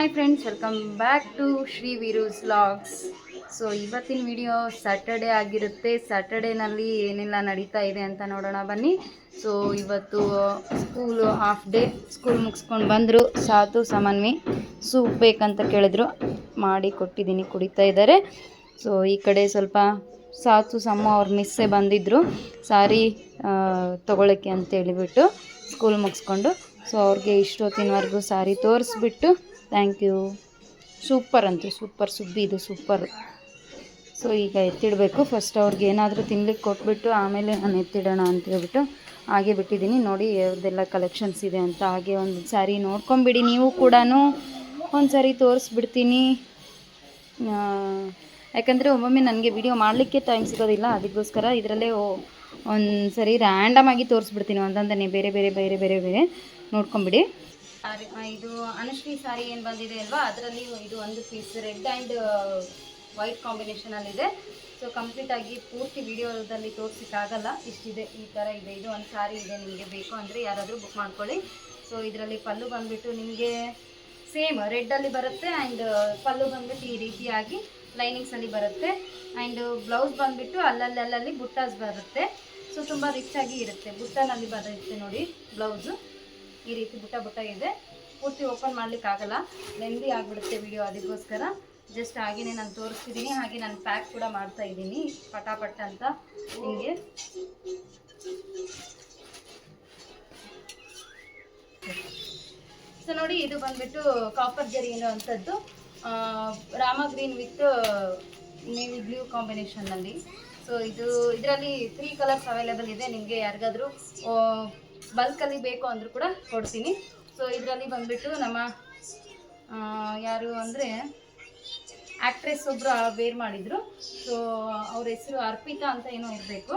Hi friends welcome back to Shri Veeru's vlogs so ಇವತ್ತಿನ video Saturday ಆಗಿರುತ್ತೆ. ಸ್ಯಾಟರ್ಡೇನಲ್ಲಿ ಏನೆಲ್ಲ ನಡೀತಾ ಇದೆ ಅಂತ ನೋಡೋಣ, ಬನ್ನಿ. ಸೊ ಇವತ್ತು ಸ್ಕೂಲು ಹಾಫ್ ಡೇ ಸ್ಕೂಲ್ ಮುಗಿಸ್ಕೊಂಡು ಬಂದರು. ಸಾತು ಸಮನ್ವಿ ಸೂಪ್ ಬೇಕಂತ ಕೇಳಿದ್ರು. ಮಾಡಿ ಕೊಟ್ಟಿದ್ದೀನಿ, ಕುಡಿತಾ ಇದ್ದಾರೆ. ಸೊ ಈ ಕಡೆ ಸ್ವಲ್ಪ ಸಾತು ಸಮ್ಮ ಅವ್ರ ಮಿಸ್ಸೇ ಬಂದಿದ್ದರು ಸಾರಿ ತೊಗೊಳಕ್ಕೆ ಅಂತ ಹೇಳಿಬಿಟ್ಟು ಸ್ಕೂಲ್ ಮುಗಿಸ್ಕೊಂಡು. ಸೊ ಅವ್ರಿಗೆ ಇಷ್ಟೊತ್ತಿನವರೆಗೂ ಸಾರಿ ತೋರಿಸ್ಬಿಟ್ಟು ಥ್ಯಾಂಕ್ ಯು ಸೂಪರ್ ಅಂತು ಸೂಪರ್ ಸುದ್ದಿ ಇದು ಸೂಪರ್ ಸೊ ಈಗ ಎತ್ತಿಡಬೇಕು. ಫಸ್ಟ್ ಅವ್ರಿಗೆ ಏನಾದರೂ ತಿನ್ಲಿಕ್ಕೆ ಕೊಟ್ಬಿಟ್ಟು ಆಮೇಲೆ ನಾನು ಎತ್ತಿಡೋಣ ಅಂತ ಹೇಳ್ಬಿಟ್ಟು ಹಾಗೆ ಬಿಟ್ಟಿದ್ದೀನಿ. ನೋಡಿ ಯಾವ್ದೆಲ್ಲ ಕಲೆಕ್ಷನ್ಸ್ ಇದೆ ಅಂತ. ಹಾಗೆ ಒಂದು ಸಾರಿ ನೋಡ್ಕೊಂಬಿಡಿ. ನೀವು ಕೂಡ ಒಂದು ಸಾರಿ ತೋರಿಸ್ಬಿಡ್ತೀನಿ. ಯಾಕಂದರೆ ಒಮ್ಮೊಮ್ಮೆ ನನಗೆ ವಿಡಿಯೋ ಮಾಡಲಿಕ್ಕೆ ಟೈಮ್ ಸಿಗೋದಿಲ್ಲ. ಅದಕ್ಕೋಸ್ಕರ ಇದರಲ್ಲೇ ಒಂದು ಸರಿ ರ್ಯಾಂಡಮ್ ಆಗಿ ತೋರಿಸ್ಬಿಡ್ತೀನಿ. ಒಂದೊಂದನ್ನೇ ಬೇರೆ ಬೇರೆ ಬೇರೆ ಬೇರೆ ಬೇರೆ ನೋಡ್ಕೊಂಬಿಡಿ. ಇದು ಅನುಶ್ರೀ ಸಾರಿ ಏನು ಬಂದಿದೆ ಅಲ್ವಾ? ಅದರಲ್ಲಿ ಇದು ಒಂದು ಪೀಸ್ ರೆಡ್ ಆ್ಯಂಡ್ ವೈಟ್ ಕಾಂಬಿನೇಷನಲ್ಲಿದೆ ಸೊ ಕಂಪ್ಲೀಟಾಗಿ ಪೂರ್ತಿ ವಿಡಿಯೋದಲ್ಲಿ ತೋರಿಸಿಕ್ಕಾಗಲ್ಲ. ಇಷ್ಟಿದೆ, ಈ ಥರ ಇದೆ. ಇದು ಒಂದು ಸಾರಿ ಇದೆ, ನಿಮಗೆ ಬೇಕು ಅಂದರೆ ಯಾರಾದರೂ ಬುಕ್ ಮಾಡ್ಕೊಳ್ಳಿ. ಸೊ ಇದರಲ್ಲಿ ಪಲ್ಲು ಬಂದುಬಿಟ್ಟು ನಿಮಗೆ ಸೇಮ್ ರೆಡ್ಡಲ್ಲಿ ಬರುತ್ತೆ ಆ್ಯಂಡ್ ಪಲ್ಲು ಬಂದ್ಬಿಟ್ಟು ಈ ರೀತಿಯಾಗಿ ಲೈನಿಂಗ್ಸಲ್ಲಿ ಬರುತ್ತೆ. ಆ್ಯಂಡ್ ಬ್ಲೌಸ್ ಬಂದುಬಿಟ್ಟು ಅಲ್ಲಲ್ಲಿ ಅಲ್ಲಲ್ಲಿ ಬುಟ್ಟಾಸ್ ಬರುತ್ತೆ. ಸೊ ತುಂಬ ರಿಚ್ ಆಗಿ ಇರುತ್ತೆ. ಬುಟ್ಟಾನಲ್ಲಿ ಬರುತ್ತೆ ನೋಡಿ ಬ್ಲೌಸು ಈ ರೀತಿ ಬುಟ್ಟ ಬುಟ್ಟ ಇದೆ. ಪೂರ್ತಿ ಓಪನ್ ಮಾಡ್ಲಿಕ್ಕೆ ಆಗಲ್ಲ. ನೆಂದಿ ಆಗಿಬಿಡುತ್ತೆ ವಿಡಿಯೋ ಅದಕ್ಕೋಸ್ಕರ ಜಸ್ಟ್ ಹಾಗೆಯೇ ನಾನು ತೋರಿಸ್ತಿದ್ದೀನಿ ಹಾಗೆ ನಾನು ಪ್ಯಾಕ್ ಕೂಡ ಮಾಡ್ತಾ ಇದ್ದೀನಿ. ಪಟಾಪಟ್ ಅಂತ ನಿಮಗೆ. ಸೊ ನೋಡಿ, ಇದು ಬಂದ್ಬಿಟ್ಟು ಕಾಪರ್ ಜರಿ ಅನ್ನೋ ಅಂಥದ್ದು Rama green with navy blue ಕಾಂಬಿನೇಷನ್ನಲ್ಲಿ so ಇದು, ಇದರಲ್ಲಿ ತ್ರೀ ಕಲರ್ಸ್ ಅವೈಲೇಬಲ್ ಇದೆ. ನಿಮಗೆ ಯಾರಿಗಾದರೂ ಬಲ್ಕಲ್ಲಿ ಬೇಕು ಅಂದರೂ ಕೂಡ ಕೊಡ್ತೀನಿ. ಸೊ ಇದರಲ್ಲಿ ಬಂದುಬಿಟ್ಟು ನಮ್ಮ ಯಾರು ಅಂದರೆ ಆ್ಯಕ್ಟ್ರೆಸ್ ಒಬ್ಬರು ವೇರ್ ಮಾಡಿದರು. ಸೊ ಅವ್ರ ಹೆಸರು ಅರ್ಪಿತಾ ಅಂತ ಏನೋ ಇರಬೇಕು.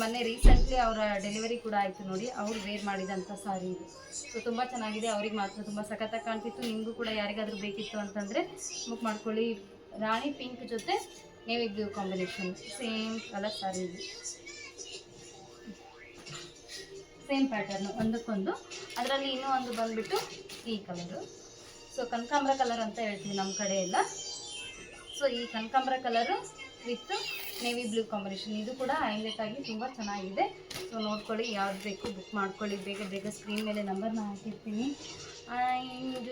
ಮೊನ್ನೆ ರೀಸೆಂಟ್ಲಿ ಅವರ ಡೆಲಿವರಿ ಕೂಡ ಆಯಿತು ನೋಡಿ. ಅವ್ರು ವೇರ್ ಮಾಡಿದಂಥ ಸಾರಿ ಇದು. ಸೊ ತುಂಬ ಚೆನ್ನಾಗಿದೆ. ಅವ್ರಿಗೆ ಮಾತ್ರ ತುಂಬ ಸಖತ್ತಾಗಿ ಕಾಣ್ತಿತ್ತು. ನಿಮಗೂ ಕೂಡ ಯಾರಿಗಾದರೂ ಬೇಕಿತ್ತು ಅಂತಂದರೆ ಬುಕ್ ಮಾಡ್ಕೊಳ್ಳಿ. ರಾಣಿ ಪಿಂಕ್ ಜೊತೆ navy blue combination. Same colour sari ಇದು. ಸೇಮ್ ಪ್ಯಾಟರ್ನು ಒಂದಕ್ಕೊಂದು. ಅದರಲ್ಲಿ ಇನ್ನೂ ಒಂದು ಬಂದುಬಿಟ್ಟು ಈ ಕಲರು ಸೊ ಕನಕಾಂಬ್ರ ಕಲರ್ ಅಂತ ಹೇಳ್ತೀವಿ ನಮ್ಮ ಕಡೆ ಎಲ್ಲ ಸೊ ಈ ಕನಕಾಂಬ್ರ colour with navy blue combination ಇದು ಕೂಡ ಹೈಲೈಟ್ ಆಗಿ ತುಂಬ ಚೆನ್ನಾಗಿದೆ. ಸೊ ನೋಡ್ಕೊಳ್ಳಿ, ಯಾವ್ದು ಬೇಕು ಬುಕ್ ಮಾಡ್ಕೊಳ್ಳಿ. ಬೇಗ ಬೇಗ ಸ್ಕ್ರೀನ್ ಮೇಲೆ ನಂಬರ್ನ ಹಾಕಿರ್ತೀನಿ. ಆ್ಯಂಡ್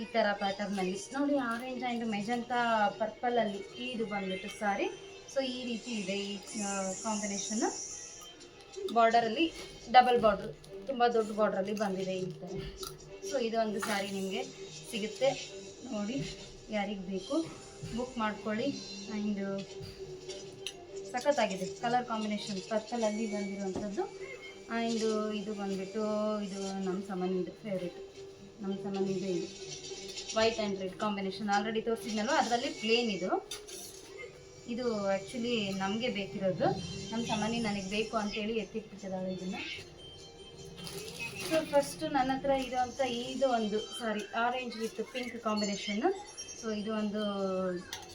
ಈ ಥರ ಪ್ಯಾಟರ್ನಲ್ಲಿ ನೋಡಿ ಆರೆಂಜ್ ಆ್ಯಂಡ್ ಮೆಜಂತಾ ಪರ್ಪಲಲ್ಲಿ ಇದು ಬಂದ್ಬಿಟ್ಟು ಸಾರಿ. ಸೊ ಈ ರೀತಿ ಇದೆ ಈ ಕಾಂಬಿನೇಷನ್ನು ಬಾರ್ಡರಲ್ಲಿ ಡಬಲ್ ಬಾರ್ಡ್ರ್ ತುಂಬ ದೊಡ್ಡ ಬಾರ್ಡ್ರಲ್ಲಿ ಬಂದಿದೆ ಈ ಥರ ಸೊ ಒಂದು ಸಾರಿ ನಿಮಗೆ ಸಿಗುತ್ತೆ. ನೋಡಿ, ಯಾರಿಗೆ ಬೇಕು ಬುಕ್ ಮಾಡ್ಕೊಳ್ಳಿ. ಆ್ಯಂಡ್ ಸಖತ್ತಾಗಿದೆ. ಕಲರ್ ಕಾಂಬಿನೇಷನ್ ಪರ್ಪಲಲ್ಲಿ ಬಂದಿರುವಂಥದ್ದು. ಆ್ಯಂಡ್ ಇದು ಬಂದುಬಿಟ್ಟು, ಇದು ನಮ್ಮ ಸಾಮಾನ್ಯದ ಫೇವ್ರೇಟ್ ನಮ್ಮ ಸಾಮಾನ್ಯದ ಇದು. White and red combination already ತೋರಿಸಿದ್ನಲ್ವ? ಅದರಲ್ಲಿ ಪ್ಲೇನ್ ಇದು. ಇದು ಆ್ಯಕ್ಚುಲಿ ನಮಗೆ ಬೇಕಿರೋದು. ನಮ್ಮ ಸಾಮಾನಿ ನನಗೆ ಬೇಕು ಅಂತೇಳಿ ಎತ್ತಿಟ್ಬಿಟ್ಟಿದ್ದಾಳೆ ಇದನ್ನು. ಸೊ ಫಸ್ಟು ನನ್ನ ಹತ್ರ ಇರೋವಂಥ ಇದು ಒಂದು sari orange with pink combination so ಇದು ಒಂದು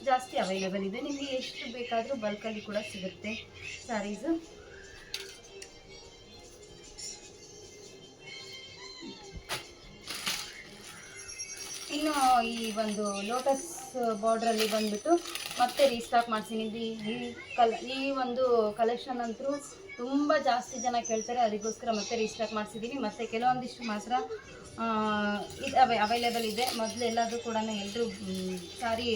ಜಾಸ್ತಿ ಅವೈಲೇಬಲ್ ಇದೆ. ನಿಮಗೆ ಎಷ್ಟು ಬೇಕಾದರೂ ಬಲ್ಕಲ್ಲಿ ಕೂಡ ಸಿಗುತ್ತೆ ಸ್ಯಾರೀಸು ಇನ್ನು ಈ ಒಂದು ಲೋಟಸ್ ಬಾರ್ಡ್ರಲ್ಲಿ ಬಂದ್ಬಿಟ್ಟು ಮತ್ತೆ ರೀಸ್ಟಾಕ್ ಮಾಡ್ತೀನಿ ಇದು ಈ ಕಲ, ಈ ಒಂದು ಕಲೆಕ್ಷನ್ ಅಂತೂ ತುಂಬ ಜಾಸ್ತಿ ಜನ ಕೇಳ್ತಾರೆ. ಅದಕ್ಕೋಸ್ಕರ ಮತ್ತೆ ರೀಸ್ಟಾಕ್ ಮಾಡಿಸಿದ್ದೀನಿ ಮತ್ತು ಕೆಲವೊಂದಿಷ್ಟು ಮಾತ್ರ ಇದು ಅವೈ ಅವೈಲೇಬಲ್ ಇದೆ. ಮೊದಲೆಲ್ಲದೂ ಕೂಡ ಎಲ್ಲರೂ ಸಾರಿ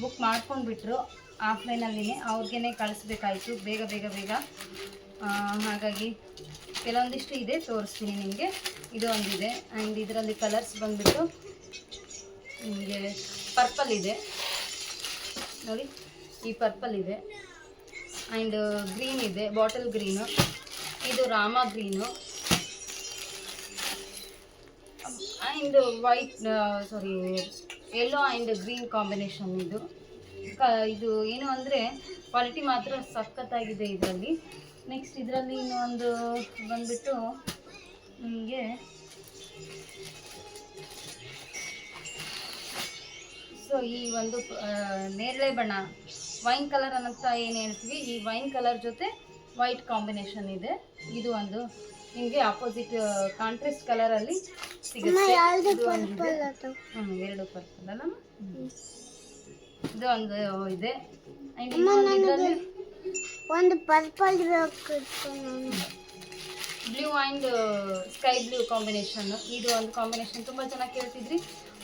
ಬುಕ್ ಮಾಡ್ಕೊಂಡ್ಬಿಟ್ರು ಆಫ್ಲೈನಲ್ಲಿನೇ ಅವ್ರಿಗೇ ಕಳಿಸ್ಬೇಕಾಯಿತು. ಬೇಗ ಬೇಗ ಬೇಗ. ಹಾಗಾಗಿ ಕೆಲವೊಂದಿಷ್ಟು ಇದೆ ತೋರಿಸ್ತೀನಿ ನಿಮಗೆ. ಇದು ಒಂದಿದೆ. ಆ್ಯಂಡ್ ಇದರಲ್ಲಿ ಕಲರ್ಸ್ ಬಂದುಬಿಟ್ಟು ನಿಮಗೆ ಪರ್ಪಲ್ ಇದೆ. ನೋಡಿ, ಈ ಪರ್ಪಲ್ ಇದೆ. ಆ್ಯಂಡ್ ಗ್ರೀನ್ ಇದೆ ಬಾಟಲ್ ಗ್ರೀನು ಇದು Rama green and white sari yellow and green combination ಇದು. ಕ, ಇದು ಏನು ಅಂದರೆ ಕ್ವಾಲಿಟಿ ಮಾತ್ರ ಸಖತ್ತಾಗಿದೆ ಇದರಲ್ಲಿ. ನೆಕ್ಸ್ಟ್ ಇದರಲ್ಲಿ ಇನ್ನೊಂದು ಬಂದುಬಿಟ್ಟು, ನಿಮಗೆ ಸೊ ಈ ಒಂದು ನೇರಳೆ ಬಣ್ಣ ವೈನ್ ಕಲರ್ ಅನ್ನಂತ ಏನು ಹೇಳ್ತೀವಿ? ಈ ವೈನ್ ಕಲರ್ ಜೊತೆ ವೈಟ್ ಕಾಂಬಿನೇಷನ್ ಇದೆ. ಇದು ಒಂದು ನಿಮಗೆ ಆಪೋಸಿಟ್ ಕಾಂಟ್ರಾಸ್ಟ್ ಕಲರಲ್ಲಿ ಸಿಗುತ್ತೆ. ಎರಡು ಪರ್ಪಲ್ ಅಲ್ಲ ಇದು ಒಂದು ಇದೆ. ಅಂಡ್ ಒಂದು purple blue and sky blue combination. ಇದು ಒಂದು ಕಾಂಬಿನೇಷನ್. ತುಂಬಾ ಚೆನ್ನಾಗಿ ಕೇಳ್ತಿದ್ರಿ.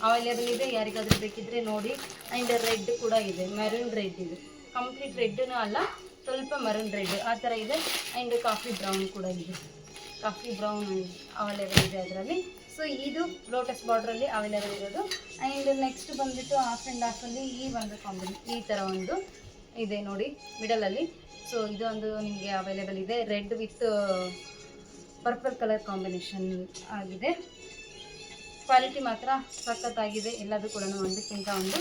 ಅವೈಲೇಬಲ್ ಇದೆ, ಯಾರಿಗಾದ್ರೂ ಬೇಕಿದ್ರೆ ನೋಡಿ. ಆ್ಯಂಡ್ ರೆಡ್ ಕೂಡ ಇದೆ ಮೆರೂನ್ ರೆಡ್ ಇದೆ. ಕಂಪ್ಲೀಟ್ ರೆಡ್ನೂ ಅಲ್ಲ, ಸ್ವಲ್ಪ ಮರೂನ್ ರೆಡ್ ಆ ಥರ ಇದೆ. ಆ್ಯಂಡ್ ಕಾಫಿ ಬ್ರೌನ್ ಕೂಡ ಇದೆ. ಕಾಫಿ ಬ್ರೌನ್ ಅವೈಲೇಬಲ್ ಇದೆ ಅದರಲ್ಲಿ. ಸೊ ಇದು ಲೋಟಸ್ ಬಾರ್ಡ್ರಲ್ಲಿ ಅವೈಲೇಬಲ್ ಇರೋದು. ಆ್ಯಂಡ್ ನೆಕ್ಸ್ಟ್ ಬಂದುಬಿಟ್ಟು ಹಾಫ್ ಆ್ಯಂಡ್ ಹಾಫಲ್ಲಿ ಈ ಒಂದು ಕಾಂಬಿನೇ ಈ ಥರ ಒಂದು ಇದೆ ನೋಡಿ ಮಿಡಲಲ್ಲಿ ಸೊ ಇದೊಂದು ನಿಮಗೆ ಅವೈಲೇಬಲ್ ಇದೆ. Red with purple colour combination ಆಗಿದೆ. ಕ್ವಾಲಿಟಿ ಮಾತ್ರ ಸಖತ್ತಾಗಿದೆ. ಎಲ್ಲದು ಕೂಡ ಒಂದಕ್ಕಿಂತ ಒಂದು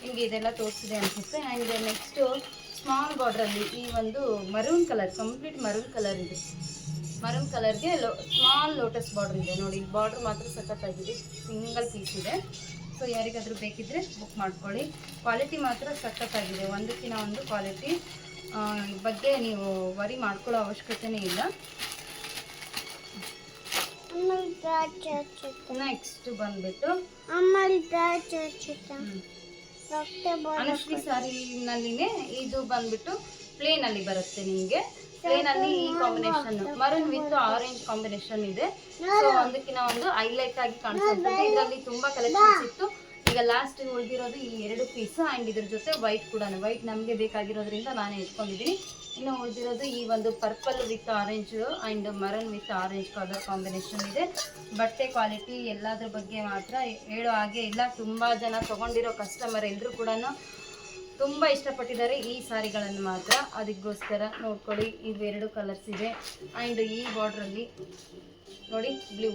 ನಿಮಗೆ ಇದೆಲ್ಲ ತೋರಿಸಿದೆ ಅನಿಸುತ್ತೆ. ಆ್ಯಂಡ್ ನೆಕ್ಸ್ಟು ಸ್ಮಾಲ್ ಬಾರ್ಡ್ರಲ್ಲಿ ಈ ಒಂದು maroon colour complete maroon colour ಇದೆ. ಮರೂನ್ ಕಲರ್ಗೆ ಲೋ ಸ್ಮಾಲ್ ಲೋಟಸ್ ಬಾರ್ಡ್ರ್ ಇದೆ. ನೋಡಿ ಬಾರ್ಡ್ರ್ ಮಾತ್ರ ಸಖತ್ತಾಗಿದೆ. ಸಿಂಗಲ್ ಪೀಸ್ ಇದೆ. ಸೊ ಯಾರಿಗಾದರೂ ಬೇಕಿದ್ರೆ ಬುಕ್ ಮಾಡ್ಕೊಳ್ಳಿ. ಕ್ವಾಲಿಟಿ ಮಾತ್ರ ಸಖತ್ತಾಗಿದೆ. ಒಂದಕ್ಕಿಂತ ಒಂದು ಕ್ವಾಲಿಟಿ ಬಗ್ಗೆ ನೀವು ವರಿ ಮಾಡ್ಕೊಳ್ಳೋ ಅವಶ್ಯಕತೆನೇ ಇಲ್ಲ. ಆಮೇಲೆ ದ್ರಾಕ್ಷಿ ಹಚ್ಚುತ್ತೆ ನೆಕ್ಸ್ಟ್ ಬಂದ್ಬಿಟ್ಟು. ಆಮೇಲೆ ದ್ರಾಕ್ಷಿ ಹಚ್ಚುತ್ತೆ ಹ್ಮ್. ರಕ್ತ ಅನುಶ್ರೀ ಸಾರಿನಲ್ಲಿನೇ ಇದು ಬಂದ್ಬಿಟ್ಟು ಪ್ಲೇನ್ ಅಲ್ಲಿ ಬರುತ್ತೆ ನಿಮಗೆ. ಪ್ಲೇನ್ ಅಲ್ಲಿ ಈ combination maroon with orange combination ಇದೆ. ಸೊ ಒಂದಕ್ಕಿಂತ ಒಂದು ಹೈಲೈಟ್ ಆಗಿ ಕಾಣಿಸುತ್ತೆ. ಇದರಲ್ಲಿ ತುಂಬಾ ಕಲೆಕ್ಷನ್ಸ್ ಇತ್ತು. ಈಗ ಲಾಸ್ಟ್ ಉಳಿದಿರೋದು ಈ ಎರಡು ಪೀಸ್ ಅಂಡ್ ಇದ್ರ ಜೊತೆ ವೈಟ್ ಕೂಡ ವೈಟ್ ನಮಗೆ ಬೇಕಾಗಿರೋದ್ರಿಂದ ನಾನೇ ಇಟ್ಕೊಂಡಿದ್ದೀನಿ ಇನ್ನು ಉಳಿದಿರೋದು ಈ ಒಂದು purple with orange and maroon with orange colour combination ಇದೆ. ಬಟ್ಟೆ ಕ್ವಾಲಿಟಿ ಎಲ್ಲದ್ರ ಬಗ್ಗೆ ಮಾತ್ರ ಹೇಳೋ ಹಾಗೆ ಇಲ್ಲ. ತುಂಬ ಜನ ತಗೊಂಡಿರೋ ಕಸ್ಟಮರ್ ಎಲ್ಲರೂ ಕೂಡ ತುಂಬ ಇಷ್ಟಪಟ್ಟಿದ್ದಾರೆ ಈ ಸಾರಿಗಳನ್ನು ಮಾತ್ರ. ಅದಕ್ಕೋಸ್ಕರ ನೋಡ್ಕೊಳ್ಳಿ, ಇವೆರಡು ಕಲರ್ಸ್ ಇದೆ. ಆ್ಯಂಡ್ ಈ ಬಾರ್ಡ್ರಲ್ಲಿ ನೋಡಿ ಬ್ಲೂ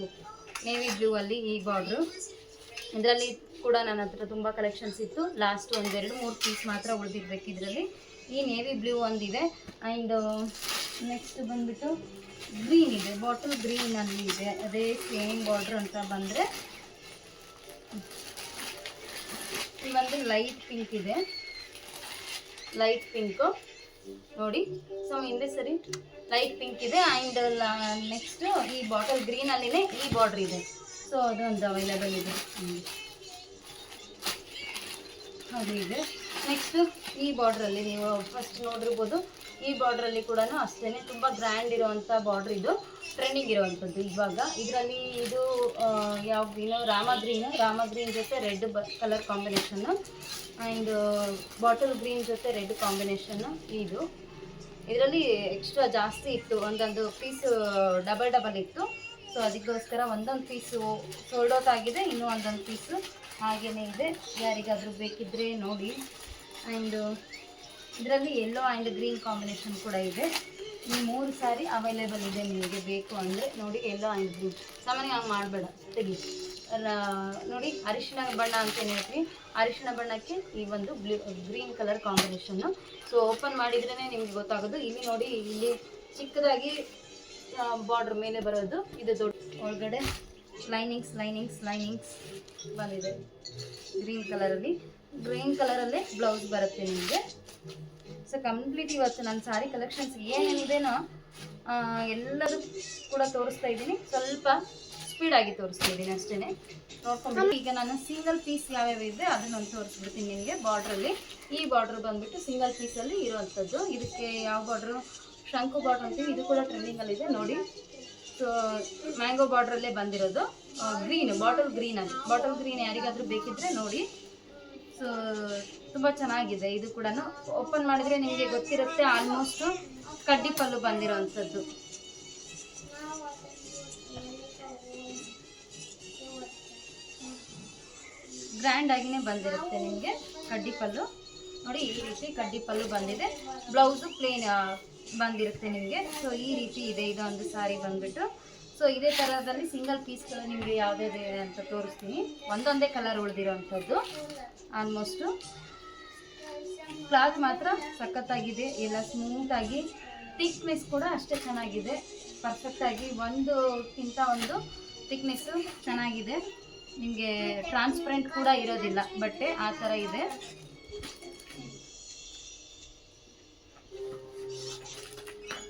ನೇವಿ ಬ್ಲೂ ಅಲ್ಲಿ ಈ ಬಾರ್ಡ್ರು ಇದರಲ್ಲಿ ಕೂಡ ನನ್ನ ಹತ್ರ ತುಂಬ ಕಲೆಕ್ಷನ್ಸ್ ಇತ್ತು. ಲಾಸ್ಟ್ ಒಂದೆರಡು ಮೂರು ಪೀಸ್ ಮಾತ್ರ ಉಳಿದಿರ್ಬೇಕು ಇದರಲ್ಲಿ. ಈ ನೇವಿ ಬ್ಲೂ ಒಂದಿದೆ. ಆ್ಯಂಡ್ ನೆಕ್ಸ್ಟ್ ಬಂದುಬಿಟ್ಟು ಗ್ರೀನ್ ಇದೆ. ಬಾಟಲ್ ಗ್ರೀನಲ್ಲಿ ಇದೆ. ಅದೇ ಸೇಮ್ ಬಾರ್ಡ್ರ್ ಅಂತ ಬಂದರೆ ಒಂದು ಲೈಟ್ ಪಿಂಕ್ ಇದೆ. ಲೈಟ್ ಪಿಂಕು ನೋಡಿ. ಸೊ ಹಿಂದೆ ಸರಿ ಲೈಟ್ ಪಿಂಕ್ ಇದೆ. ಆ್ಯಂಡ್ ನೆಕ್ಸ್ಟ್ ಈ ಬಾಟಲ್ ಗ್ರೀನಲ್ಲಿನೇ ಈ ಬಾರ್ಡ್ರ್ ಇದೆ. ಸೊ ಅದೊಂದು ಅವೈಲೇಬಲ್ ಇದೆ. ಅದು ಇದೆ. ನೆಕ್ಸ್ಟ್ ಈ ಬಾರ್ಡ್ರಲ್ಲಿ ನೀವು ಫಸ್ಟ್ ನೋಡಿರ್ಬೋದು, ಈ ಬಾರ್ಡ್ರಲ್ಲಿ ಕೂಡ ಅಷ್ಟೇ ತುಂಬ ಗ್ರ್ಯಾಂಡ್ ಇರುವಂಥ ಬಾರ್ಡ್ರ್ ಇದು ಟ್ರೆಂಡಿಂಗ್ ಇರುವಂಥದ್ದು ಇವಾಗ. ಇದರಲ್ಲಿ ಇದು ಯಾವ, ಏನೋ ರಾಮ ಗ್ರೀನು ರಾಮ ಗ್ರೀನ್ ಜೊತೆ red colour combination and bottle green ಜೊತೆ ರೆಡ್ ಕಾಂಬಿನೇಷನ್ನು ಇದು. ಇದರಲ್ಲಿ ಎಕ್ಸ್ಟ್ರಾ ಜಾಸ್ತಿ ಇತ್ತು, ಒಂದೊಂದು ಪೀಸು ಡಬಲ್ ಡಬಲ್ ಇತ್ತು. ಸೊ ಅದಕ್ಕೋಸ್ಕರ ಒಂದೊಂದು ಪೀಸು ಸೋಲ್ಡ್ ಔಟ್ ಆಗಿದೆ, ಇನ್ನೂ ಒಂದೊಂದು ಪೀಸು ಹಾಗೇನೇ ಇದೆ. ಯಾರಿಗಾದರೂ ಬೇಕಿದ್ದರೆ ನೋಡಿ. ಆ್ಯಂಡ್ ಇದರಲ್ಲಿ ಯೆಲ್ಲೋ ಆ್ಯಂಡ್ ಗ್ರೀನ್ ಕಾಂಬಿನೇಷನ್ ಕೂಡ ಇದೆ. ಈ ಮೂರು ಸಾರಿ ಅವೈಲೇಬಲ್ ಇದೆ ನಿಮಗೆ ಬೇಕು ಅಂದರೆ ನೋಡಿ ಯೆಲ್ಲೋ ಆ್ಯಂಡ್ ಗ್ರೀನ್ ಸಾಮಾನ್ಯ ಹಂಗೆ ಮಾಡಬೇಡ, ತೆಗಿ. ನೋಡಿ ಅರಿಶಿಣ ಬಣ್ಣ ಅಂತ ಏನು ಹೇಳ್ತೀವಿ? ಅರಿಶಿಣ ಬಣ್ಣಕ್ಕೆ ಈ ಒಂದು blue green colour combination so open ಮಾಡಿದ್ರೇ ನಿಮ್ಗೆ ಗೊತ್ತಾಗೋದು. ಇಲ್ಲಿ ನೋಡಿ, ಇಲ್ಲಿ ಚಿಕ್ಕದಾಗಿ ಬಾರ್ಡ್ರ್ ಮೇಲೆ ಬರೋದು. ಇದು ದೊಡ್ಡ, ಒಳಗಡೆ ಲೈನಿಂಗ್ಸ್ ಲೈನಿಂಗ್ಸ್ ಲೈನಿಂಗ್ಸ್ ಬಂದಿದೆ. ಗ್ರೀನ್ ಕಲರಲ್ಲಿ ಗ್ರೀನ್ ಕಲರಲ್ಲೇ ಬ್ಲೌಸ್ ಬರುತ್ತೆ ನಿಮಗೆ. ಸೊ ಕಂಪ್ಲೀಟ್ ಇವತ್ತು ನನ್ನ ಸಾರಿ ಕಲೆಕ್ಷನ್ಸ್ ಏನೇನಿದೆನೋ ಎಲ್ಲದೂ ಕೂಡ ತೋರಿಸ್ತಾ ಇದ್ದೀನಿ. ಸ್ವಲ್ಪ ಸ್ಪೀಡಾಗಿ ತೋರಿಸ್ತಾ ಇದ್ದೀನಿ ಅಷ್ಟೇ ನೋಡ್ಕೊಂಡು ಈಗ ನಾನು ಸಿಂಗಲ್ ಪೀಸ್ ಯಾವ್ಯಾವ ಇದೆ ಅದನ್ನೊಂದು ತೋರಿಸ್ಬಿಡ್ತೀನಿ ನಿಮಗೆ ಬಾರ್ಡ್ರಲ್ಲಿ ಈ ಬಾರ್ಡ್ರ್ ಬಂದ್ಬಿಟ್ಟು ಸಿಂಗಲ್ ಪೀಸಲ್ಲಿ ಇರುವಂಥದ್ದು ಇದಕ್ಕೆ ಯಾವ ಬಾರ್ಡ್ರು ಶಂಕು ಬಾರ್ಡ್ರ್ ಅಂತೀವಿ. ಇದು ಕೂಡ ಟ್ರೆಂಡಿಂಗಲ್ಲಿದೆ ನೋಡಿ. ಸೊ ಮ್ಯಾಂಗೋ ಬಾರ್ಡ್ರಲ್ಲೇ ಬಂದಿರೋದು. ಗ್ರೀನ್ ಬಾಟಲ್ ಗ್ರೀನಲ್ಲಿ ಬಾಟಲ್ ಗ್ರೀನ್ ಯಾರಿಗಾದರೂ ಬೇಕಿದ್ರೆ ನೋಡಿ. ಸೊ ತುಂಬ ಚೆನ್ನಾಗಿದೆ. ಇದು ಕೂಡ ಓಪನ್ ಮಾಡಿದರೆ ನಿಮಗೆ ಗೊತ್ತಿರುತ್ತೆ ಆಲ್ಮೋಸ್ಟ್ ಕಡ್ಡಿ ಪಲ್ಲು ಬಂದಿರೋವಂಥದ್ದು ಗ್ರ್ಯಾಂಡ್ ಆಗಿನೇ ಬಂದಿರುತ್ತೆ ನಿಮಗೆ ಕಡ್ಡಿ ಪಲ್ಲು. ನೋಡಿ, ಈ ರೀತಿ ಕಡ್ಡಿ ಪಲ್ಲು ಬಂದಿದೆ. ಬ್ಲೌಸು ಪ್ಲೇನ್ ಬಂದಿರುತ್ತೆ ನಿಮಗೆ. ಸೊ ಈ ರೀತಿ ಇದೆ ಇದೊಂದು ಸಾರಿ ಬಂದ್ಬಿಟ್ಟು. ಸೊ ಇದೇ ಥರದಲ್ಲಿ ಸಿಂಗಲ್ ಪೀಸ್ಗಳು ನಿಮಗೆ ಯಾವುದಿದೆ ಅಂತ ತೋರಿಸ್ತೀನಿ. ಒಂದೊಂದೇ ಕಲರ್ ಉಳಿದಿರೋವಂಥದ್ದು ಆಲ್ಮೋಸ್ಟು ಕ್ಲಾತ್ ಮಾತ್ರ ಸಖತ್ತಾಗಿದೆ, ಎಲ್ಲ ಸ್ಮೂತಾಗಿ ಥಿಕ್ನೆಸ್ ಕೂಡ ಅಷ್ಟೇ ಚೆನ್ನಾಗಿದೆ. ಪರ್ಫೆಕ್ಟಾಗಿ ಒಂದುಕ್ಕಿಂತ ಒಂದು ತಿಕ್ನೆಸ್ಸು ಚೆನ್ನಾಗಿದೆ. ನಿಮಗೆ ಟ್ರಾನ್ಸ್ಪರೆಂಟ್ ಕೂಡ ಇರೋದಿಲ್ಲ, ಬಟ್ಟೆ ಆ ಥರ ಇದೆ.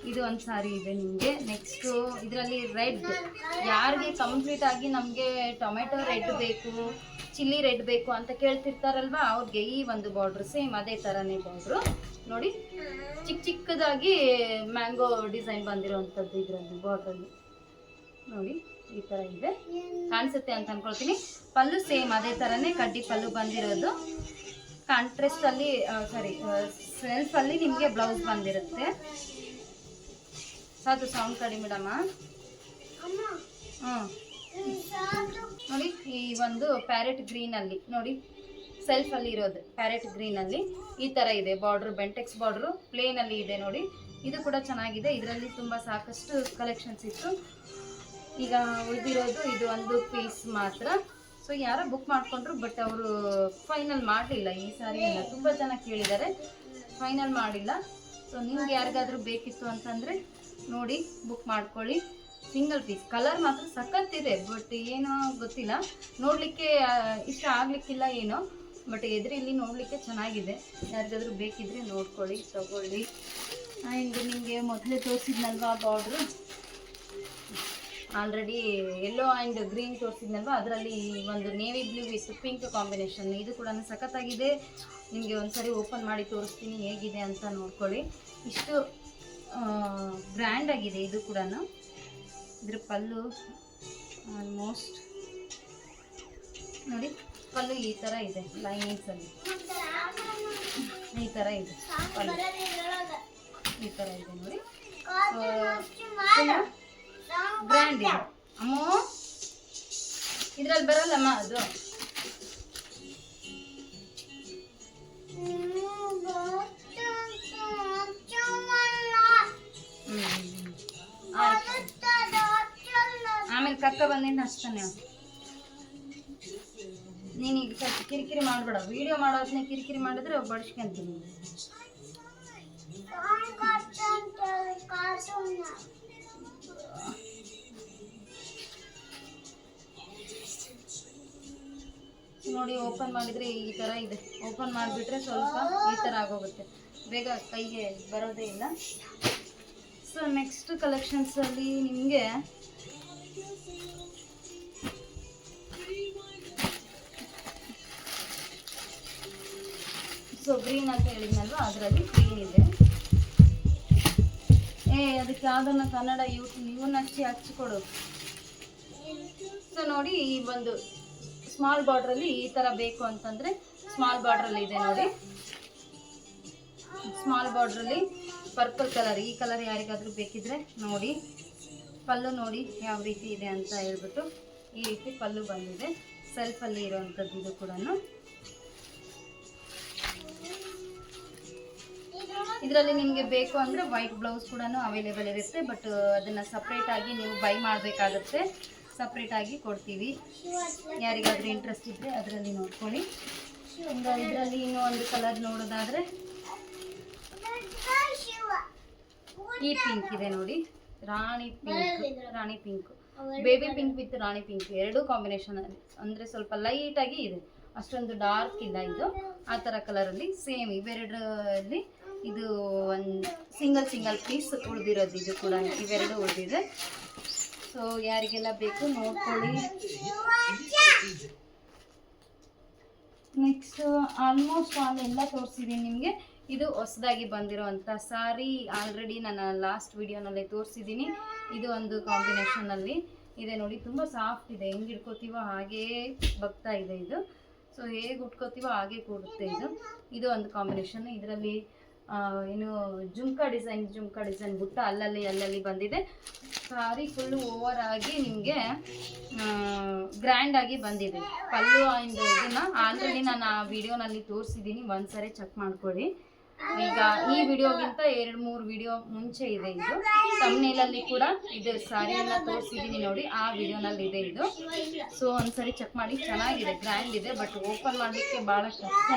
ಇದು ಒಂದು ಸಾರಿ ಇದೆ ನಿಮಗೆ. ನೆಕ್ಸ್ಟು ಇದರಲ್ಲಿ ರೆಡ್ ಯಾರಿಗೆ ಕಂಪ್ಲೀಟ್ ಆಗಿ ನಮಗೆ ಟೊಮೆಟೊ ರೆಡ್ ಬೇಕು ಚಿಲ್ಲಿ ರೆಡ್ ಬೇಕು ಅಂತ ಕೇಳ್ತಿರ್ತಾರಲ್ವ, ಅವ್ರಿಗೆ ಈ ಒಂದು ಬಾರ್ಡ್ರ್ ಸೇಮ್ ಅದೇ ಥರನೇ ಬಾರ್ಡ್ರು ನೋಡಿ ಚಿಕ್ಕ ಚಿಕ್ಕದಾಗಿ ಮ್ಯಾಂಗೋ ಡಿಸೈನ್ ಬಂದಿರೋವಂಥದ್ದು ಇದರಲ್ಲಿ ಬಾರ್ಡ್ರಲ್ಲಿ ನೋಡಿ, ಈ ಥರ ಇದೆ. ಕಾಣಿಸುತ್ತೆ ಅಂತ ಅಂದ್ಕೊಳ್ತೀನಿ ಪಲ್ಲು ಸೇಮ್ ಅದೇ ಥರನೇ ಕಡ್ಡಿ ಪಲ್ಲು ಬಂದಿರೋದು. ಕಾಂಟ್ರೆಸ್ಟಲ್ಲಿ ಸಾರಿ ಸೆಲ್ಫ್ ಅಲ್ಲಿ ನಿಮಗೆ ಬ್ಲೌಸ್ ಬಂದಿರುತ್ತೆ. ಸಾಕು ಸೌಂಡ್ ಕಡಿ ಮೇಡಮ್ಮ ಹ್ಞೂ ನೋಡಿ, ಈ ಒಂದು ಪ್ಯಾರೆಟ್ ಗ್ರೀನ್ ಅಲ್ಲಿ, ನೋಡಿ ಸೆಲ್ಫ್ ಅಲ್ಲಿ ಇರೋದು ಪ್ಯಾರೆಟ್ ಗ್ರೀನ್ ಅಲ್ಲಿ ಈ ತರ ಇದೆ. ಬಾರ್ಡರ್ ಬೆಂಟೆಕ್ಸ್ ಬಾರ್ಡರ್ ಪ್ಲೇನ್ ಅಲ್ಲಿ ಇದೆ, ನೋಡಿ. ಇದು ಕೂಡ ಚೆನ್ನಾಗಿದೆ. ಇದರಲ್ಲಿ ತುಂಬಾ ಸಾಕಷ್ಟು ಕಲೆಕ್ಷನ್ಸ್ ಇತ್ತು. ಈಗ ಉಳಿದಿರೋದು ಇದು ಒಂದು ಪೀಸ್ ಮಾತ್ರ. ಸೊ ಯಾರೋ ಬುಕ್ ಮಾಡ್ಕೊಂಡ್ರು ಬಟ್ ಅವರು ಫೈನಲ್ ಮಾಡಲಿಲ್ಲ. ಈ ಸಾರಿ ತುಂಬ ಜನ ಕೇಳಿದ್ದಾರೆ. ಫೈನಲ್ ಮಾಡಿಲ್ಲ. ಸೊ ನಿಮ್ಗೆ ಯಾರಿಗಾದರೂ ಬೇಕಿತ್ತು ಅಂತಂದರೆ ನೋಡಿ ಬುಕ್ ಮಾಡ್ಕೊಳ್ಳಿ. ಸಿಂಗಲ್ ಪೀಸ್ ಕಲರ್ ಮಾತ್ರ ಸಖತ್ತಿದೆ ಬಟ್ ಏನೋ ಗೊತ್ತಿಲ್ಲ. ನೋಡಲಿಕ್ಕೆ ಇಷ್ಟ ಆಗಲಿಕ್ಕಿಲ್ಲ ಏನೋ ಬಟ್ ಎದುರಿಲ್ಲಿ ನೋಡಲಿಕ್ಕೆ ಚೆನ್ನಾಗಿದೆ. ಯಾರಿಗಾದ್ರೂ ಬೇಕಿದ್ರೆ ನೋಡ್ಕೊಳ್ಳಿ, ತಗೊಳ್ಳಿ. ಆ್ಯಂಡ್ ನಿಮಗೆ ಮೊದಲೇ ತೋರಿಸಿದ್ನಲ್ವಾ border already yellow and green ತೋರಿಸಿದ್ನಲ್ವಾ? ಅದರಲ್ಲಿ ಒಂದು navy blue with pink combination ಇದು ಕೂಡ ಸಖತ್ತಾಗಿದೆ. ನಿಮಗೆ ಒಂದ್ಸರಿ ಓಪನ್ ಮಾಡಿ ತೋರಿಸ್ತೀನಿ, ಹೇಗಿದೆ ಅಂತ ನೋಡ್ಕೊಳ್ಳಿ. ಇಷ್ಟು ಗ್ರ್ಯಾಂಡ್ ಆಗಿದೆ ಇದು ಕೂಡ ಇದ್ರ ಪಲ್ಲು ಆಲ್ಮೋಸ್ಟ್ ನೋಡಿ, ಪಲ್ಲು ಈ ಥರ ಇದೆ ಲೈನಿಂಗ್ಸಲ್ಲಿ ಈ ಥರ ಇದೆ ಪಲ್ಲು. ಈ ಥರ ಇದೆ ನೋಡಿ. ಬ್ರ್ಯಾಂಡ್ ಇದೆ. ಅಮ್ಮ, ಇದ್ರಲ್ಲಿ ಬರಲ್ಲಮ್ಮ ಅದು. ಕಕ್ಕ ಬಂದಿಂದ ಹಚ್ತಾನೆ ನೀನು ಈಗ ಸ್ವಲ್ಪ ಕಿರಿಕಿರಿ ಮಾಡಬೇಡ. ವಿಡಿಯೋ ಮಾಡೋದನ್ನ ಕಿರಿಕಿರಿ ಮಾಡಿದ್ರೆ ಬಡಿಸ್ಕೊಂತೀನಿ ನೋಡಿ, ಓಪನ್ ಮಾಡಿದ್ರೆ ಈ ತರ ಇದೆ. ಓಪನ್ ಮಾಡಿಬಿಟ್ರೆ ಸ್ವಲ್ಪ ಈ ಥರ ಆಗೋಗುತ್ತೆ. ಬೇಗ ಕೈಗೆ ಬರೋದೇ ಇಲ್ಲ. ಸೊ ನೆಕ್ಸ್ಟ್ ಕಲೆಕ್ಷನ್ಸಲ್ಲಿ ನಿಮಗೆ ಸೊ ಗ್ರೀನ್ ಅಂತ ಹೇಳಿದ್ನಲ್ವ? ಅದರಲ್ಲಿ ಗ್ರೀನ್ ಇದೆ. ಏ, ಅದಕ್ಕೆ ಯಾವ್ದನ್ನ ಕನ್ನಡ ಇವ್ ಇವನ್ನ ಹಚ್ಚಿ ಹಚ್ಚಿಕೊಡು ಸೊ ನೋಡಿ ಈ ಒಂದು ಸ್ಮಾಲ್ ಬಾರ್ಡ್ರಲ್ಲಿ ಈ ಥರ ಬೇಕು ಅಂತಂದರೆ ಸ್ಮಾಲ್ ಬಾರ್ಡ್ರಲ್ಲಿ ಇದೆ ನೋಡಿ. ಸ್ಮಾಲ್ ಬಾರ್ಡ್ರಲ್ಲಿ ಪರ್ಪಲ್ ಕಲರ್ ಈ ಕಲರ್ ಯಾರಿಗಾದರೂ ಬೇಕಿದ್ರೆ ನೋಡಿ. ಪಲ್ಲು ನೋಡಿ ಯಾವ ರೀತಿ ಇದೆ ಅಂತ ಹೇಳ್ಬಿಟ್ಟು ಈ ರೀತಿ ಪಲ್ಲು ಬಂದಿದೆ. ಸೆಲ್ಫಲ್ಲಿ ಇರೋವಂಥದ್ದು ಇದು ಕೂಡ ಇದರಲ್ಲಿ ನಿಮಗೆ ಬೇಕು ಅಂದರೆ ವೈಟ್ ಬ್ಲೌಸ್ ಕೂಡ ಅವೈಲೇಬಲ್ ಇರುತ್ತೆ ಬಟ್ ಅದನ್ನು ಸಪ್ರೇಟಾಗಿ ನೀವು ಬೈ ಮಾಡಬೇಕಾಗುತ್ತೆ. ಸಪ್ರೇಟಾಗಿ ಕೊಡ್ತೀವಿ. ಯಾರಿಗಾದ್ರೂ ಇಂಟ್ರೆಸ್ಟ್ ಇದ್ದರೆ ಅದರಲ್ಲಿ ನೋಡ್ಕೊಳ್ಳಿ. ಇದರಲ್ಲಿ ಇನ್ನೂ ಒಂದು ಕಲರ್ ನೋಡೋದಾದರೆ ಈ ಪಿಂಕ್ ಇದೆ ನೋಡಿ. Rani pink Rani pink baby pink with Rani pink ಎರಡು ಕಾಂಬಿನೇಷನ್ ಅಂದರೆ ಸ್ವಲ್ಪ ಲೈಟಾಗಿ ಇದೆ. ಅಷ್ಟೊಂದು ಡಾರ್ಕ್ ಇಲ್ಲ ಇದು. ಆ ಥರ ಕಲರಲ್ಲಿ ಸೇಮ್ ಇವೆರಡರಲ್ಲಿ ಇದು ಒಂದು ಸಿಂಗಲ್ ಸಿಂಗಲ್ ಪೀಸ್ ಉಳಿದಿರೋದು ಇದು ಕೂಡ, ಇವೆರಡು ಉಳಿದಿದೆ. ಸೊ ಯಾರಿಗೆಲ್ಲ ಬೇಕು ನೋಡ್ಕೊಳ್ಳಿ. ನೆಕ್ಸ್ಟ್ ಆಲ್ಮೋಸ್ಟ್ ಆಲ್ ಎಲ್ಲ ತೋರಿಸಿದ್ದೀನಿ ನಿಮಗೆ. ಇದು ಹೊಸದಾಗಿ ಬಂದಿರೋವಂಥ ಸಾರಿ ಆಲ್ರೆಡಿ ನಾನು ಲಾಸ್ಟ್ ವಿಡಿಯೋನಲ್ಲಿ ತೋರಿಸಿದ್ದೀನಿ ಇದು ಒಂದು ಕಾಂಬಿನೇಷನಲ್ಲಿ ಇದೆ ನೋಡಿ, ತುಂಬ ಸಾಫ್ಟ್ ಇದೆ. ಹೆಂಗೆ ಇಟ್ಕೋತೀವೋ ಹಾಗೇ ಬಗ್ತಾ ಇದೆ ಇದು. ಸೊ ಹೇಗೆ ಉಟ್ಕೋತೀವೋ ಹಾಗೆ ಕೂಡುತ್ತೆ ಇದು. ಇದು ಒಂದು ಕಾಂಬಿನೇಷನ್ ಇದರಲ್ಲಿ ಏನು ಜುಮ್ಕಾ ಡಿಸೈನ್ ಜುಮ್ಕಾ ಡಿಸೈನ್ ಬುಟ್ಟ ಅಲ್ಲಲ್ಲಿ ಅಲ್ಲಲ್ಲಿ ಬಂದಿದೆ. ಸಾರಿ ಫುಲ್ಲು ಓವರ್ ಆಗಿ ನಿಮಗೆ ಗ್ರ್ಯಾಂಡ್ ಆಗಿ ಬಂದಿದೆ. ಪಲ್ಲು ಇದನ್ನ ಆಲ್ರೆಡಿ ನಾನು ಆ ವಿಡಿಯೋನಲ್ಲಿ ತೋರಿಸಿದ್ದೀನಿ. ಒಂದ್ಸರಿ ಚೆಕ್ ಮಾಡ್ಕೊಳ್ಳಿ. ಈಗ ಈ ವಿಡಿಯೋಗಿಂತ ಎರಡು, ಮೂರು ವಿಡಿಯೋ ಮುಂಚೆ ಇದೆ ಇದು. ತಮ್ಮನೇಲಲ್ಲಿ ಕೂಡ ಇದು ಸಾರಿಯನ್ನು ತೋರಿಸಿದ್ದೀನಿ ನೋಡಿ. ಆ ವಿಡಿಯೋನಲ್ಲಿ ಇದೆ ಇದು. ಸೊ ಒಂದ್ಸರಿ ಚೆಕ್ ಮಾಡಿ. ಚೆನ್ನಾಗಿದೆ ಗ್ರ್ಯಾಂಡ್ ಇದೆ ಬಟ್ ಓಪನ್ ಮಾಡಲಿಕ್ಕೆ ಭಾಳ ಕಷ್ಟ.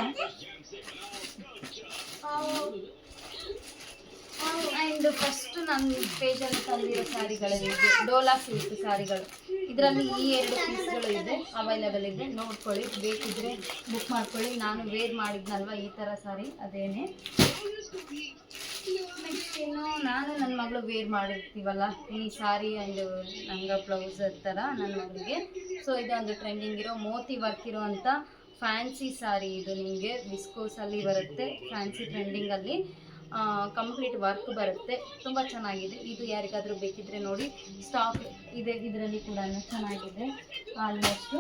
ಆ್ಯಂಡ್ ಫಸ್ಟ್ ನನ್ನ ಪೇಜಲ್ಲಿ ತಂದಿರೋ ಸ್ಯಾರಿಗಳಲ್ಲಿ ಡೋಲಾ ಸಿಲ್ಕ್ ಸ್ಯಾರಿಗಳು ಇದರಲ್ಲಿ ಈ ಎರಡು ಪೀಸ್ಗಳು ಇದೆ ಅವೈಲೇಬಲ್ ಇದೆ. ನೋಡ್ಕೊಳ್ಳಿ, ಬೇಕಿದ್ರೆ ಬುಕ್ ಮಾಡ್ಕೊಳ್ಳಿ. ನಾನು ವೇರ್ ಮಾಡಿದ್ನಲ್ವ ಈ ಥರ ಸಾರಿ? ಅದೇನೆ? ಇನ್ನು ನಾನು ನನ್ನ ಮಗಳು ವೇರ್ ಮಾಡಿರ್ತೀವಲ್ಲ, ಈ ಸಾರಿ ಆ್ಯಂಡ್ ನಂಗ ಬ್ಲೌಸ್ ಥರ ನನ್ನ ಮಗಳಿಗೆ. ಸೊ ಇದೊಂದು ಟ್ರೆಂಡಿಂಗ್ ಇರೋ ಮೋತಿ ವರ್ಕ್ ಇರೋವಂಥ ಫ್ಯಾನ್ಸಿ ಸಾರಿ ಇದು ನಿಮಗೆ ಡಿಸ್ಕೋಸಲ್ಲಿ ಬರುತ್ತೆ ಫ್ಯಾನ್ಸಿ ಟ್ರೆಂಡಿಂಗಲ್ಲಿ ಕಂಪ್ಲೀಟ್ ವರ್ಕ್ ಬರುತ್ತೆ. ತುಂಬ ಚೆನ್ನಾಗಿದೆ. ಇದು ಯಾರಿಗಾದರೂ ಬೇಕಿದ್ರೆ ನೋಡಿ. ಸ್ಟಾಕ್ ಇದೆ, ಇದರಲ್ಲಿ ಕೂಡ ಚೆನ್ನಾಗಿದೆ ಆಲ್ಮೋಸ್ಟು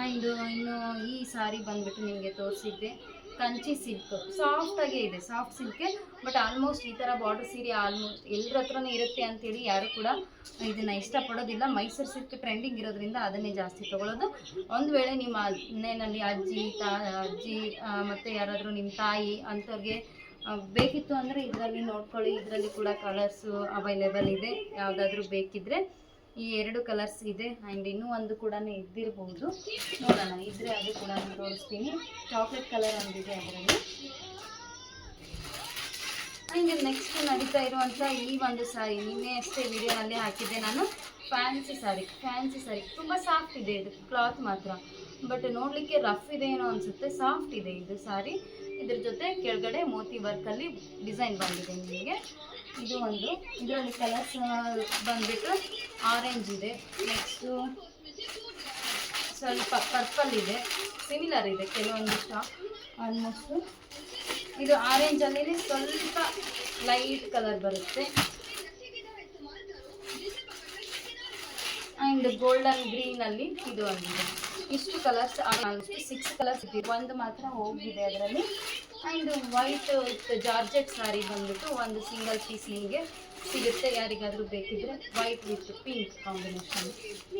ಆ್ಯಂಡ್ ಇನ್ನು ಈ ಸಾರಿ ಬಂದ್ಬಿಟ್ಟು ನಿಮಗೆ ತೋರಿಸಿದ್ದೆ. ಕಂಚಿ ಸಿಲ್ಕ್ ಸಾಫ್ಟಾಗೇ ಇದೆ ಸಾಫ್ಟ್ ಸಿಲ್ಕ್ ಬಟ್ ಆಲ್ಮೋಸ್ಟ್ ಈ ಥರ ಬಾರ್ಡರ್ ಸೀರೆ ಆಲ್ಮೋಸ್ಟ್ ಎಲ್ಲರ ಹತ್ರನೂ ಇರುತ್ತೆ ಅಂತೇಳಿ ಯಾರು ಕೂಡ ಇದನ್ನು ಇಷ್ಟಪಡೋದಿಲ್ಲ. ಮೈಸೂರು ಸಿಲ್ಕ್ ಟ್ರೆಂಡಿಂಗ್ ಇರೋದ್ರಿಂದ ಅದನ್ನೇ ಜಾಸ್ತಿ ತಗೊಳ್ಳೋದು ಒಂದು ವೇಳೆ ನಿಮ್ಮ ಮನೆಯಲ್ಲಿ ಅಜ್ಜಿ, ತಾ, ಅಜ್ಜಿ ಮತ್ತೆ ಯಾರಾದರೂ ನಿಮ್ಮ ತಾಯಿ ಅಂಥವ್ರಿಗೆ ಬೇಕಿತ್ತು ಅಂದರೆ ಇದರಲ್ಲಿ ನೋಡ್ಕೊಳ್ಳಿ. ಇದರಲ್ಲಿ ಕೂಡ ಕಲರ್ಸು ಅವೈಲೇಬಲ್ ಇದೆ. ಯಾವುದಾದ್ರೂ ಬೇಕಿದ್ದರೆ ಈ ಎರಡು ಕಲರ್ಸ್ ಇದೆ ಆ್ಯಂಡ್ ಇನ್ನೂ ಒಂದು ಕೂಡ ಇದ್ದಿರ್ಬೋದು. ನೋಡೋಣ, ಇದ್ರೆ ಅದು ಕೂಡ ತೋರಿಸ್ತೀನಿ. ಚಾಕ್ಲೇಟ್ ಕಲರ್ ಒಂದಿದೆ ಅದರಲ್ಲಿ. ಆ್ಯಂಡ್ ನೆಕ್ಸ್ಟ್ ನಡೀತಾ ಇರುವಂಥ ಈ ಒಂದು ಸಾರಿ, ನಿನ್ನೆ ಅಷ್ಟೇ ವಿಡಿಯೋನಲ್ಲಿ ಹಾಕಿದ್ದೆ ನಾನು. Fancy sari fancy sari. ತುಂಬ ಸಾಫ್ಟ್ ಇದೆ ಇದು ಕ್ಲಾತ್ ಮಾತ್ರ. ಬಟ್ ನೋಡಲಿಕ್ಕೆ ರಫ್ ಇದೆ ಏನೋ ಅನಿಸುತ್ತೆ ಸಾಫ್ಟ್ ಇದೆ ಇದು ಸಾರಿ. ಇದ್ರ ಜೊತೆ ಕೆಳಗಡೆ ಮೋತಿ ವರ್ಕಲ್ಲಿ ಡಿಸೈನ್ ಬಂದಿದೆ ನಿಮಗೆ. ಇದು ಒಂದು. ಇದರಲ್ಲಿ ಕಲರ್ಸ್ ಬಂದ್ಬಿಟ್ಟು ಆರೆಂಜ್ ಇದೆ. ನೆಕ್ಸ್ಟು ಸ್ವಲ್ಪ ಪರ್ಪಲ್ ಇದೆ. ಸಿಮಿಲರ್ ಇದೆ ಕೆಲವೊಂದು ಸ್ಟಾಕ್ ಆಲ್ಮೋಸ್ಟು ಇದು ಆರೆಂಜಲ್ಲಿ ಸ್ವಲ್ಪ ಲೈಟ್ ಕಲರ್ ಬರುತ್ತೆ. ಆ್ಯಂಡ್ ಗೋಲ್ಡನ್ ಗ್ರೀನಲ್ಲಿ ಇದು ಒಂದಿದೆ. ಇಷ್ಟು ಕಲರ್ಸ್ ಆಲ್ಮೋಸ್ಟ್ ಸಿಕ್ಸ್ ಕಲರ್ಸ್ ಇದೆ. ಒಂದು ಮಾತ್ರ ಹೋಗಿದೆ ಅದರಲ್ಲಿ. And white with georgette sari ಬಂದ್ಬಿಟ್ಟು ಒಂದು ಸಿಂಗಲ್ ಪೀಸ್ ನಿಮಗೆ ಸಿಗುತ್ತೆ. ಯಾರಿಗಾದರೂ ಬೇಕಿದ್ರೆ ವೈಟ್ ವಿತ್ ಪಿಂಕ್ ಕಾಂಬಿನೇಷನ್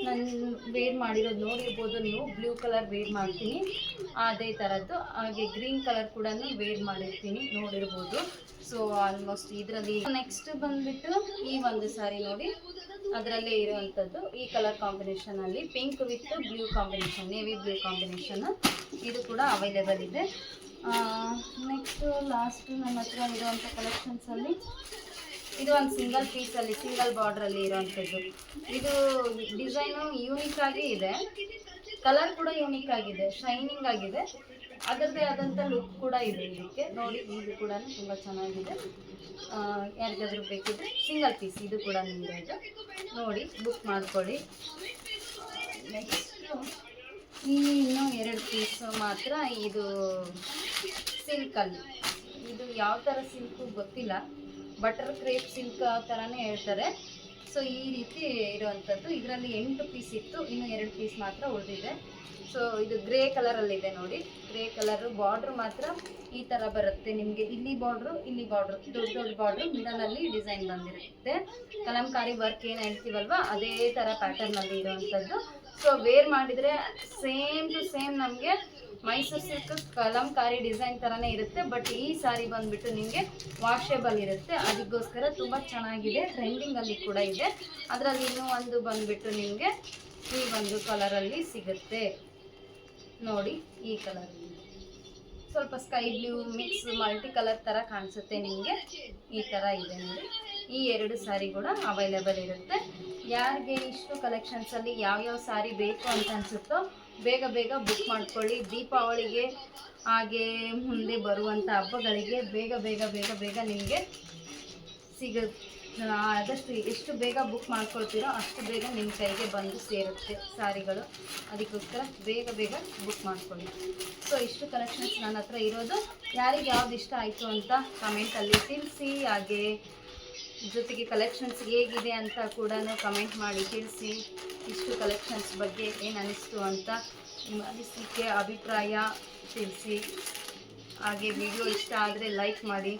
ನಾನು ವೇರ್ ಮಾಡಿರೋದು ನೋಡಿರ್ಬೋದು. ನೀವು ಬ್ಲೂ ಕಲರ್ ವೇರ್ ಮಾಡ್ತೀನಿ. ಅದೇ ಥರದ್ದು ಹಾಗೆ ಗ್ರೀನ್ ಕಲರ್ ಕೂಡ ವೇರ್ ಮಾಡಿರ್ತೀನಿ ನೋಡಿರ್ಬೋದು. ಸೊ ಆಲ್ಮೋಸ್ಟ್ ಇದರಲ್ಲಿ ನೆಕ್ಸ್ಟ್ ಬಂದ್ಬಿಟ್ಟು ಈ ಒಂದು ಸಾರಿ ನೋಡಿ. ಅದರಲ್ಲೇ ಇರುವಂಥದ್ದು ಈ colour ಕಾಂಬಿನೇಷನಲ್ಲಿ pink with blue combination navy blue combination ಇದು ಕೂಡ ಅವೈಲೇಬಲ್ ಇದೆ. ನೆಕ್ಸ್ಟು ಲಾಸ್ಟ್ ನಮ್ಮ ಹತ್ರ ಇರುವಂಥ ಕಲೆಕ್ಷನ್ಸಲ್ಲಿ ಇದು ಒಂದು ಸಿಂಗಲ್ ಪೀಸಲ್ಲಿ ಸಿಂಗಲ್ ಬಾರ್ಡ್ರಲ್ಲಿ ಇರೋವಂಥದ್ದು. ಇದು ಡಿಸೈನು ಯೂನಿಕ್ ಆಗಿ ಇದೆ. ಕಲರ್ ಕೂಡ ಯೂನಿಕ್ ಆಗಿದೆ ಶೈನಿಂಗ್ ಆಗಿದೆ. ಅದರದ್ದೇ ಆದಂಥ ಲುಕ್ ಕೂಡ ಇದೆ ಇದಕ್ಕೆ. ನೋಡಿ, ಇದು ಕೂಡ ತುಂಬ ಚೆನ್ನಾಗಿದೆ. ಯಾರಿಗಾದರೂ ಬೇಕಿದ್ರೆ ಸಿಂಗಲ್ ಪೀಸ್ ಇದು ಕೂಡ ನಿಮಗೆ ಇದು. ನೋಡಿ ಬುಕ್ ಮಾಡ್ಕೊಳ್ಳಿ. ನೆಕ್ಸ್ಟು ಇನ್ನೂ ಎರಡು ಪೀಸ್ ಮಾತ್ರ ಇದು ಸಿಲ್ಕಲ್ಲಿ ಇದು ಯಾವ ಥರ ಸಿಲ್ಕು ಗೊತ್ತಿಲ್ಲ. ಬಟರ್ ಕ್ರೇಪ್ ಸಿಲ್ಕ್ ಥರನೇ ಹೇಳ್ತಾರೆ. ಸೊ ಈ ರೀತಿ ಇರುವಂಥದ್ದು ಇದರಲ್ಲಿ ಎಂಟು ಪೀಸ್ ಇತ್ತು. ಇನ್ನು ಎರಡು ಪೀಸ್ ಮಾತ್ರ ಉಳಿದಿದೆ. ಸೊ ಇದು ಗ್ರೇ ಕಲರಲ್ಲಿದೆ ನೋಡಿ. ಗ್ರೇ ಕಲರು ಬಾರ್ಡ್ರ್ ಮಾತ್ರ ಈ ಥರ ಬರುತ್ತೆ. ನಿಮಗೆ ಇಲ್ಲಿ ಬಾರ್ಡ್ರು ಇಲ್ಲಿ ಬಾರ್ಡ್ರು ದೊಡ್ಡ ದೊಡ್ಡ ಬಾರ್ಡ್ರು ಮಿಡಲಲ್ಲಿ ಡಿಸೈನ್ ಬಂದಿರುತ್ತೆ. ಕಲಂಕಾರಿ ವರ್ಕ್ ಏನು ಹೇಳ್ತೀವಲ್ವ? ಅದೇ ಥರ ಪ್ಯಾಟರ್ನಲ್ಲಿ ಇರುವಂಥದ್ದು ಸೊ ವೇರ್ ಮಾಡಿದರೆ ಸೇಮ್ ಟು ಸೇಮ್ ನಮಗೆ ಮೈಸೂರು ಸಿಲ್ಕ್ ಕಲಂಕಾರಿ ಡಿಸೈನ್ ಥರನೇ ಇರುತ್ತೆ. ಬಟ್ ಈ ಸಾರಿ ಬಂದ್ಬಿಟ್ಟು ನಿಮಗೆ ವಾಷೇಬಲ್ ಇರುತ್ತೆ. ಅದಕ್ಕೋಸ್ಕರ ತುಂಬ ಚೆನ್ನಾಗಿದೆ. ಟ್ರೆಂಡಿಂಗಲ್ಲಿ ಕೂಡ ಇದೆ. ಅದರಲ್ಲಿ ಇನ್ನೂ ಒಂದು ಬಂದ್ಬಿಟ್ಟು ನಿಮಗೆ ಈ ಒಂದು ಕಲರಲ್ಲಿ ಸಿಗುತ್ತೆ. ನೋಡಿ ಈ ಕಲರ್ ಸ್ವಲ್ಪ sky blue mix multi colour ಥರ ಕಾಣಿಸುತ್ತೆ ನಿಮಗೆ. ಈ ಥರ ಇದೆ ನೋಡಿ. ಈ ಎರಡು ಸ್ಯಾರಿ ಕೂಡ ಅವೈಲೇಬಲ್ ಇರುತ್ತೆ. ಯಾರಿಗೆ ಇಷ್ಟು ಕಲೆಕ್ಷನ್ಸಲ್ಲಿ ಯಾವ್ಯಾವ ಸ್ಯಾರಿ ಬೇಕು ಅಂತ ಅನಿಸುತ್ತೋ ಬೇಗ ಬೇಗ ಬುಕ್ ಮಾಡ್ಕೊಳ್ಳಿ. ದೀಪಾವಳಿಗೆ ಹಾಗೆ ಮುಂದೆ ಬರುವಂಥ ಹಬ್ಬಗಳಿಗೆ ಬೇಗ ಬೇಗ ಬೇಗ ಬೇಗ ನಿಮಗೆ ಸಿಗ ಆದಷ್ಟು ಎಷ್ಟು ಬೇಗ ಬುಕ್ ಮಾಡ್ಕೊಳ್ತೀರೋ ಅಷ್ಟು ಬೇಗ ನಿಮ್ಮ ಕೈಗೆ ಬಂದು ಸೇರುತ್ತೆ ಸಾರಿಗಳು. ಅದಕ್ಕೋಸ್ಕರ ಬೇಗ ಬೇಗ ಬುಕ್ ಮಾಡ್ಕೊಳ್ಳಿ. ಸೊ ಇಷ್ಟು ಕಲೆಕ್ಷನ್ಸ್ ನನ್ನ ಹತ್ರ ಇರೋದು. ಯಾರಿಗೆ ಯಾವ್ದು ಇಷ್ಟ ಆಯಿತು ಅಂತ ಕಮೆಂಟಲ್ಲಿ ತಿಳಿಸಿ. ಹಾಗೆ ಜೊತೆಗೆ ಕಲೆಕ್ಷನ್ಸ್ ಹೇಗಿದೆ ಅಂತ ಕೂಡ ಕಮೆಂಟ್ ಮಾಡಿ, ತಿಳಿಸಿ ಇಷ್ಟು ಕಲೆಕ್ಷನ್ಸ್ ಬಗ್ಗೆ ಏನು ಅನಿಸ್ತು ಅಂತ ನಿಮ್ಮ ಅನಿಸಿಕೆ, ಅಭಿಪ್ರಾಯ ತಿಳಿಸಿ. ಹಾಗೆ ವಿಡಿಯೋ ಇಷ್ಟ ಆದರೆ ಲೈಕ್ ಮಾಡಿ.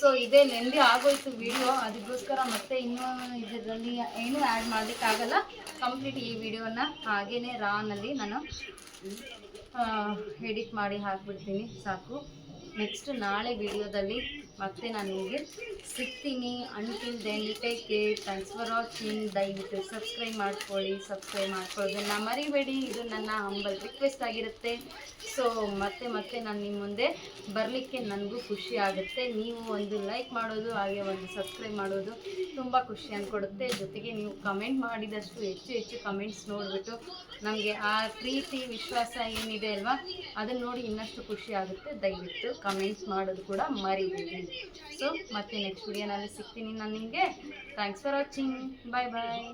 ಸೊ ಇದೇ ಲೆಂದಿ ಆಗೋಯ್ತು ವಿಡಿಯೋ ಅದಕ್ಕೋಸ್ಕರ ಮತ್ತೆ ಇನ್ನೂ ಇದರಲ್ಲಿ ಏನೂ ಆ್ಯಡ್ ಮಾಡಲಿಕ್ಕಾಗಲ್ಲ. ಕಂಪ್ಲೀಟ್ ಈ ವಿಡಿಯೋನ ಹಾಗೇ ರಾನಲ್ಲಿ ನಾನು ಎಡಿಟ್ ಮಾಡಿ ಹಾಕ್ಬಿಡ್ತೀನಿ, ಸಾಕು. ನೆಕ್ಸ್ಟ್ ನಾಳೆ ವಿಡಿಯೋದಲ್ಲಿ ಮತ್ತೆ ನಾನು ನಿಮಗೆ ಸಿಗ್ತೀನಿ. Until then take care thanks for watching ದಯವಿಟ್ಟು ಸಬ್ಸ್ಕ್ರೈಬ್ ಮಾಡ್ಕೊಳ್ಳಿ. ಸಬ್ಸ್ಕ್ರೈಬ್ ಮಾಡ್ಕೊಳ್ಳೋದನ್ನ ಮರಿಬೇಡಿ. ಇದು ನನ್ನ ಹಂಬಲ್ ರಿಕ್ವೆಸ್ಟ್ ಆಗಿರುತ್ತೆ. ಸೊ ಮತ್ತೆ ಮತ್ತೆ ನಾನು ನಿಮ್ಮ ಮುಂದೆ ಬರಲಿಕ್ಕೆ ನನಗೂ ಖುಷಿ ಆಗುತ್ತೆ. ನೀವು ಒಂದು ಲೈಕ್ ಮಾಡೋದು, ಹಾಗೆ ಒಂದು ಸಬ್ಸ್ಕ್ರೈಬ್ ಮಾಡೋದು ತುಂಬ ಖುಷಿ ಅಂದ್ಕೊಡುತ್ತೆ ಜೊತೆಗೆ ನೀವು ಕಮೆಂಟ್ ಮಾಡಿದಷ್ಟು ಹೆಚ್ಚು ಹೆಚ್ಚು ಕಮೆಂಟ್ಸ್ ನೋಡಿಬಿಟ್ಟು ನಮಗೆ ಆ ಪ್ರೀತಿ, ವಿಶ್ವಾಸ ಏನಿದೆ ಅಲ್ವಾ? ಅದನ್ನು ನೋಡಿ ಇನ್ನಷ್ಟು ಖುಷಿ ಆಗುತ್ತೆ. ದಯವಿಟ್ಟು ಕಮೆಂಟ್ಸ್ ಮಾಡೋದು ಕೂಡ ಮರಿಬೇಡಿ. ಸೊ ಮತ್ತೆ ನೆಕ್ಸ್ಟ್ ವಿಡಿಯೋನಲ್ಲಿ ಸಿಗ್ತೀನಿ ನಾನು ನಿಮಗೆ. Thanks for watching bye bye